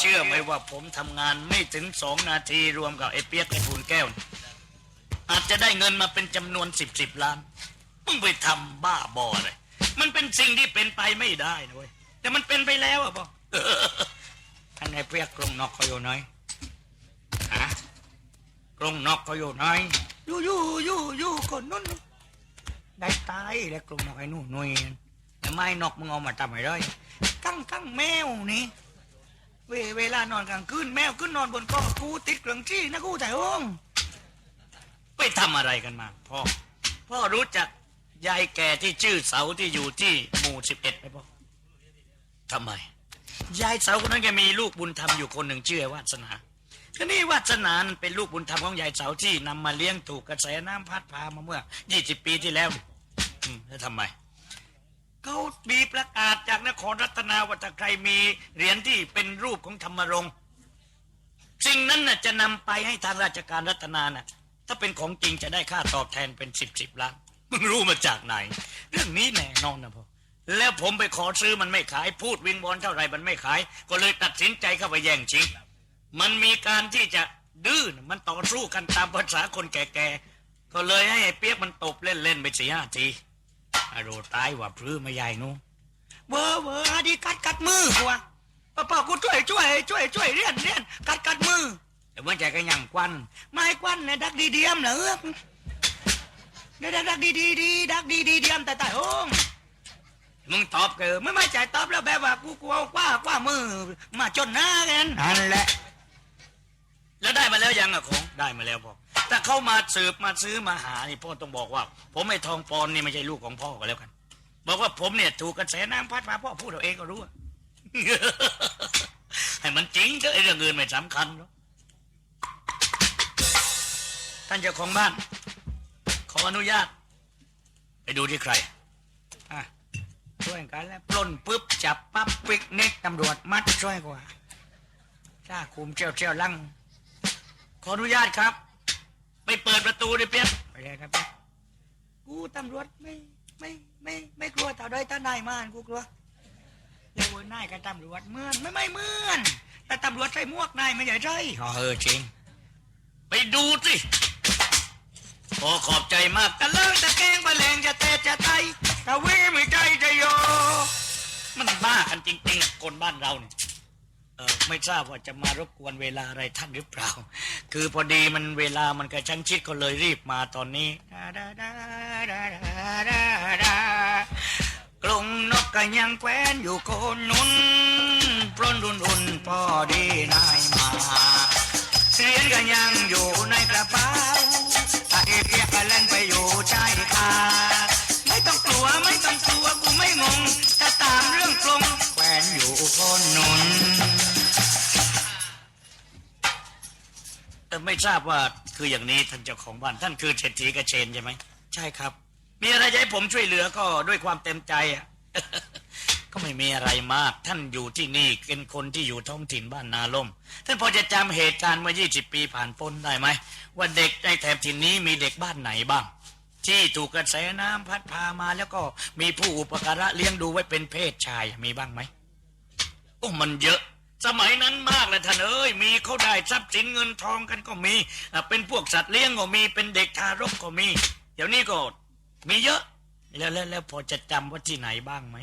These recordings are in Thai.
เชื่อไหมว่าผมทำงานไม่ถึงสองนาทีรวมกับไอ้เปียกไอ้ปูนแก้ว อาจจะได้เงินมาเป็นจำนวนสิบสิบล้านมึงไปทำบ้าบอเลยมันเป็นสิ่งที่เป็นไปไม่ได้นะเว้ยแต่มันเป็นไปแล้วอะพ่อท่านไอ้เปียกกรงนอกเขาอยู่ไหนฮะกรงนอกเขาอยู่ไหนอยู่อยู่อยู่อยู่คนนู้นได้ตายแล้วกรงนอกไอ้นู่นหน่วยแต่ไม่นอกมึงเอามาทำไมได้กั้งกั้งแมวนี่ เวเวลานอนกลางคืนแมวขึ้นนอนบนกองกูติดเครื่องที่นะกูแต่ห้องไปทำอะไรกันมาพ่อพ่อรู้จักยายแก่ที่ชื่อเสาที่อยู่ที่หมู่สิบเอ็ดไหมพ่อทำไม ยายเสาคนนั้นแกมีลูกบุญธรรมอยู่คนหนึ่งชื่อไอ้วาสนาก็นี่วาสนานั้นเป็นลูกบุญธรรมของยายเสาที่นำมาเลี้ยงถูกกระแสน้ำพัดพามาเมื่อยี่สิบปีที่แล้วแล้วทำไม เขามีประกาศจากนครรัตนาว่าถ้าใครมีเหรียญที่เป็นรูปของธรรมรงค์สิ่งนั้นน่ะจะนำไปให้ทางราชการรัตนาน่ะ ถ้าเป็นของจริงจะได้ค่าตอบแทนเป็นสิบสิบล้านมึงรู้มาจากไหน เรื่องนี้แน่นอนนะพ่อแล้วผมไปขอซื้อมันไม่ขาย พูดวิงบอลเท่าไหรมันไม่ขาย ก็เลยตัดสินใจเข้าไปแย่งชิงมันมีการที่จะดื้อน่ะมันต่อสู้กันตามภาษาคนแก่ๆก็เลยให้ไอ้เปียกมันตบเล่นๆไปสี่ห้าที อารตายว่าพรื้ไม่ใหญ่หนูเบอร์เบอร์ดีกัดกัดมือกูวะป้าป้ากูช่วยช่วยช่วยช่วยเรียนเรียนกัดกัดมือแต่เมื่อใจก็ยังควันไม่ควันเนี่ยดักดีเดียมเหรอเนี่ยดักดักดีดีดีดักดีดีเดียมแต่แต่ห้องมึงตอบเกิไม่ไม่ใจตอบแล้วแบบว่ากูกลัวกว่ากว่ามือมาจนหน้ากันนั่นแหละ แล้วได้มาแล้วยังอะของได้มาแล้วพ่อ แต่เข้ามาสืบมาซื้อมาหานี่พ่อต้องบอกว่า ผมไอ้ทองปอนนี่ไม่ใช่ลูกของพ่อก็แล้วกัน บอกว่าผมเนี่ยถูกกระแสน้ำพัดพาพ่อพูดเอาเองก็รู้ ให้มันจริงเถอะไอ้เรื่องอื่นไม่สำคัญหรอกท่านเจ้าของบ้าน ขออนุญาต ไปดูที่ใครอะช่วยกันแล้วปล้นปุ๊บจับปั๊บปิกนิกตำรวจมัดช่วยกว่าถ้าคุมเชี่ยวเชี่ยวลังขออนุญาตครับ ไปเปิดประตูดิเปียกไปเลยครับเปี๊ยกกูตำรวจไม่ไม่ไม่ไม่กลัวต่อได้ตานายมานกูกลัวเรียกว่านายกับตำรวจเหมือนไม่ไม่เหมือน แต่ตำรวจใส่หมวกนายไม่ใช่ใช่อ๋อเออจริง ไปดูสิโอ้ขอบใจมากตะเลิงตะแกงปะเลงจะเตะจะไตตะวีไม่ใจจะโย มันบ้ากันจริงๆคนบ้านเราเนี่ยเออไม่ทราบว่าจะมารบกวนเวลาอะไรท่านหรือเปล่า คือพอดีมันเวลามันกระชั้นชิดก็เลยรีบมาตอนนี้กรงนกก็ยังแควนอยู่โคนนุนปล้นรุนรุนพอดีนายมาเสียนก็ยังอยู่ในกระเป๋าไอ้เพียกก็เล่นไปอยู่ชายคา ทราบว่าคืออย่างนี้ท่านเจ้าของบ้าน ท่านคือเศรษฐีกระเชนใช่ไหมใช่ครับ มีอะไรจะให้ผมช่วยเหลือก็ด้วยความเต็มใจอะก็ไม่มีอะไรมาก ท่านอยู่ที่นี่เป็นคนที่อยู่ท้องถิ่นบ้านนาล่ม ท่านพอจะจำเหตุการณ์เมื่อ 20 ปีผ่านพ้นได้ไหม ว่าเด็กในแถบถิ่นนี้มีเด็กบ้านไหนบ้าง ที่ถูกกระแสน้ำพัดพามาแล้วก็มีผู้อุปการะเลี้ยงดูไว้เป็นเพศชายมีบ้างไหมโอ้มันเยอะ สมัยนั้นมากเลยท่านเอ้ยมีเขาได้ทรัพย์สินเงินทองกันก็มีอะเป็นพวกสัตว์เลี้ยงก็มีเป็นเด็กทารกก็มี เดี๋ยวนี้ก็มีเยอะ แล้วแล้วแล้วพอจะจำว่าที่ไหนบ้างไหม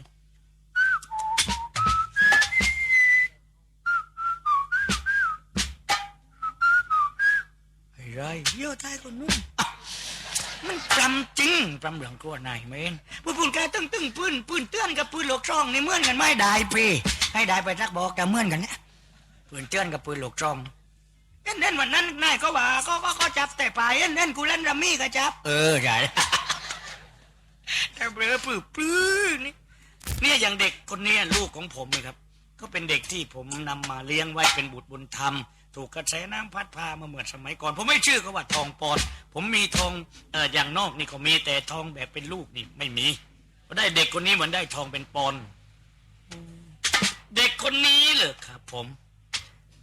ไอ้ไรเยอะท้ายคนนู้นอะมันปลำจริงปลำเหลืองกลัวนายเมนปืนปืนแกตึ้งตึ้งปืนปืนเตือนกับปืนหลกช่องนี่เหมือนกันไม่ได้พี่ ให้ได้ไปสักบอกแต่เมื่อนกันเนี่ยปืนเตือนกับปืนหลกช่องเล่นเล่นวันนั้นนายก็ว่าก็ก็ก็จับแต่ปลายเล่นเล่นกูเล่นรัมมี่ก็จับ เออใช่แต่เบลอปื้อปื้อนี่เนี่ยอย่างเด็กคนนี้ลูกของผมเลยครับ ก็เป็นเด็กที่ผมนำมาเลี้ยงไว้เป็นบุตรบุญธรรม ถูกกระแสน้ำพัดพามาเหมือนสมัยก่อน ผมไม่ชื่อเขาว่าทองปอนผมมีทองเอออย่างนอกนี่ก็มีแต่ทองแบบเป็นลูกนี่ไม่มีก็ได้เด็กคนนี้เหมือนได้ทองเป็นปอน เด็กคนนี้เหรอครับ ผม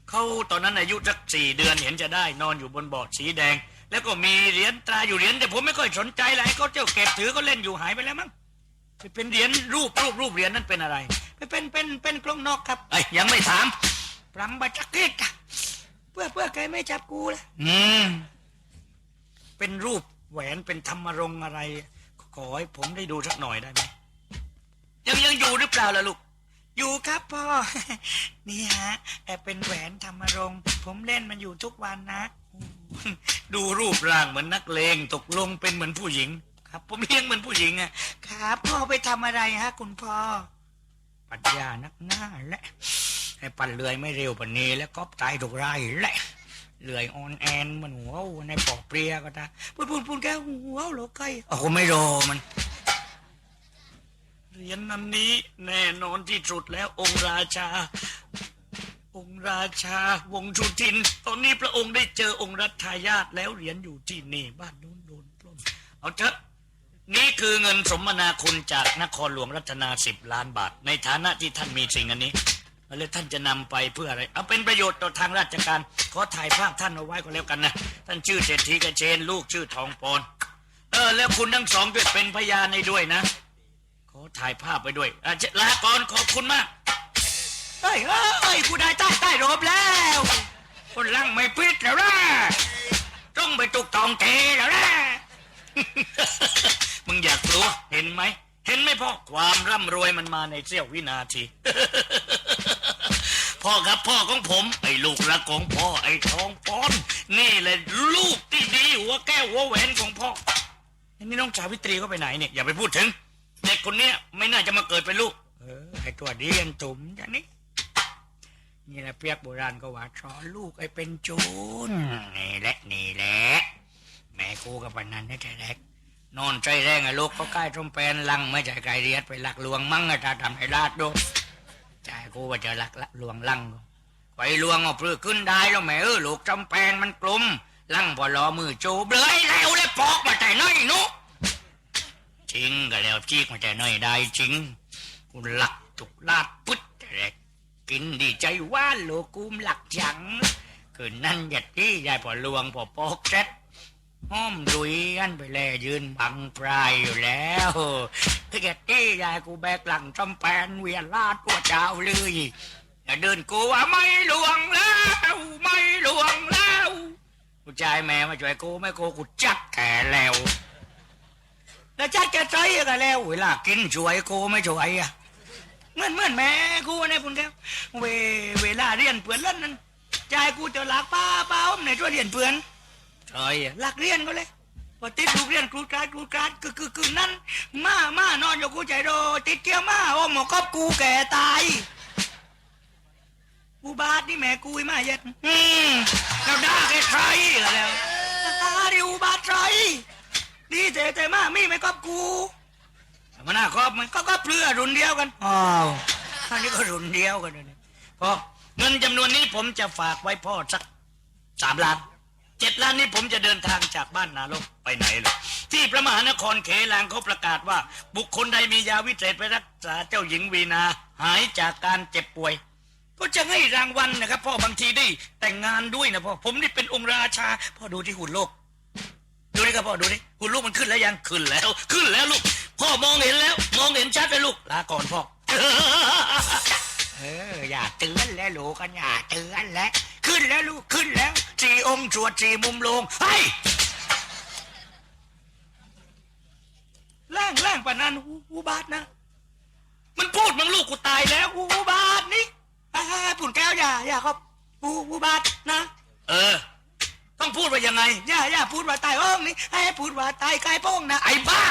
เขาตอนนั้นอายุสักสี่เดือนเห็นจะได้นอนอยู่บนบอร์ดสีแดง แล้วก็มีเหรียญตราอยู่เหรียญแต่ผมไม่ค่อยสนใจเลยเขาเจ้าเก็บถือก็เล่นอยู่หายไปแล้วมั้งไปเป็นเหรียญรูปรูปรูปเหรียญนั่นเป็นอะไรไปเป็นเป็นเป็นกลองนอกครับไอ้ยยังไม่ถามปรำบัจักเก็ตอะเพื่อเพื่อแกไม่จับกูละอืมเป็นรูปแหวนเป็นธรรมรงค์อะไร ขอให้ผมได้ดูสักหน่อยได้ไหมยังยังอยู่หรือเปล่าล่ะลูก อยู่ครับพ่อ นี่ฮะแอบเป็นแหวนธรรมรงค์ผมเล่นมันอยู่ทุกวันนะ ดูรูปร่างเหมือนนักเลงตกลงเป็นเหมือนผู้หญิง ครับ ผมเลี้ยงเหมือนผู้หญิงอะครับ พ่อไปทำอะไรฮะ คุณพ่อ ปัญญานักหน้าแหละให้ปั่นเลื่อยไม่เร็วปานนี้ แล้วก็ตายถูกไร่แหละเลื่อยออนแอนมันหัวในปอกเปรียก็ตาพูดพูดพูดแกหัวโหลไก่โอ้โหไม่รอมัน เหรียญอันนี้แน่นอนที่สุดแล้วองค์ราชา องค์ราชาวงชุทิน ตอนนี้พระองค์ได้เจอองค์รัชทายาทแล้วเหรียญอยู่ที่นี่บ้านนู้นโดนปล้นเอาเถอะนี่คือเงินสมนาคุณจากนครหลวงรัตนาสิบล้านบาท ในฐานะที่ท่านมีสิ่งอันนี้แล้วท่านจะนำไปเพื่ออะไร เอาเป็นประโยชน์ต่อทางราชการ ขอถ่ายภาพท่านเอาไว้ก็แล้วกันนะ ท่านชื่อเศรษฐีกระเชน ลูกชื่อทองปอน เออ แล้วคุณทั้งสองด้วยเป็นพยานในด้วยนะ ถ่ายภาพไปด้วยอาจลาก่อนขอบคุณมาก เฮ้ยเฮ้ยกูได้ใต้ใต้รบแล้ว คนลังไม่พิษแล้วนะต้องไปตุกตองเทแล้วนะ มึงอยากรู้เห็นไหม เห็นไหมพ่อความร่ำรวยมันมาในเสี้ยววินาที พ่อครับพ่อของผม ไอ้ลูกรักของพ่อไอ้ทองปอน นี่แหละลูกที่ดีหัวแก้วหัวแหวนของพ่อไอ้นี่น้องสาวิตรีก็ไปไหนเนี่ยอย่าไปพูดถึง เด็กคนเนี้ยไม่น่าจะมาเกิดเป็นลูก เออไอตัวเดีอันตุ่มอย่างนี้นี่แหละเปียกโบราณก็ว่าสอนลูกไอ้เป็นจรนี่แหละนี่แหละแม่กูกับปนันนี่แต่แรกนอนใจแรงไอ้ลูกเขาใกล้ตรงแปนลังไม่ใจไกลเรียดไปหลักลวงมั่งไอ้ตาทำให้ลาดดูใจกูว่าจะหลักละลวงลังไปลวงเอาเพื่อขึ้นได้แล้วแม่เออลูกจำแปนมันกลมลังพอรอมือจูบเลยแล้วเลยปอกมาแต่น้อยนุ จริงก็แล้วจีกมาแต่น้อยได้จริงกูหลักถูกลาดปึ๊ดแต่แรกกินดีใจว่าลูกกูมหลักจังคืนนั้นหยัดที่ยายพอลวงพอปอกเซ็ตห้อมดุยอันไปแลยืนบังปลายอยู่แล้วที่หยัดที่ยายกูแบกหลังจำแปนเวียนลาดตัวเจ้าเลยอย่าเดินกูว่าไม่ลวงแล้ว ไม่ลวงแล้วกูชายแม่มาช่วยกูไม่กูกูจัดแก่แล้ว แล้วจัดแกใจกันแล้วเวลากินช่วยกูไม่ช่วยอะเหมื่อนเหมื่อนแม่กูเนี่ยพุ่นแก้วเวเวลาเรียนเปือนเล่นนั้นใจกูจะหลักป้าป้าอมในตัวยเรียนเปือนใช่หลักเรียนก็เลยพอติดลูกเรียนครูกราดครูกราดคือคือคือนั้นมามานอนอยู่กูใจโดติดเกี่ยวมาโอ้หมอกอบกูแก่ตายกูบาดนี่แม่กูอีมาเย็ดอืมแล้วด่าแกใครล่ะแล้วตาดิวบาดใจ ดีเจเจมากมีไม่กอบกูมันน่าครอบมันก็ก็เพื่อรุ่นเดียวกันอ้าวอันนี้ก็รุ่นเดียวกันเลยพ่อเงินจำนวนนี้ผมจะฝากไว้พ่อสักสามล้านเจ็ดล้านนี้ผมจะเดินทางจากบ้านนาลกไปไหนเลยที่พระมหานครเขลางเขาประกาศว่า บุคคลใดมียาวิเศษไปรักษาเจ้าหญิงวีนา หายจากการเจ็บป่วย ก็จะให้รางวัลนะครับพ่อบางทีได้แต่งงานด้วยนะพ่อผมนี่เป็นองค์ราชาพ่อดูที่หุ่นโลก ครับพ่อดูนี่หุ่นลูกมันขึ้นแล้วยังขึ้นแล้ว ขึ้นแล้วลูก พ่อมองเห็นแล้ว มองเห็นชัดเลยลูกลาก่อนพ่อเอออย่าเตือนแล้วลูกกันอย่าเตือนแล้วขึ้นแล้วลูกขึ้นแล้วสี่องค์สวดสี่มุมลงเฮ้ยแรงแรงปานนั้นอูบาทนะ มันพูดมันลูกกูตายแล้วอูบาทนี่อ่าปุ่นแก้วอย่าอย่าครับอูอูบาทนะ เออ ต้องพูดว่ายังไง ย่าย่าพูดว่าตายโอ้งนี่ให้พูดว่าตายกายโป้งนะไอ้บ้า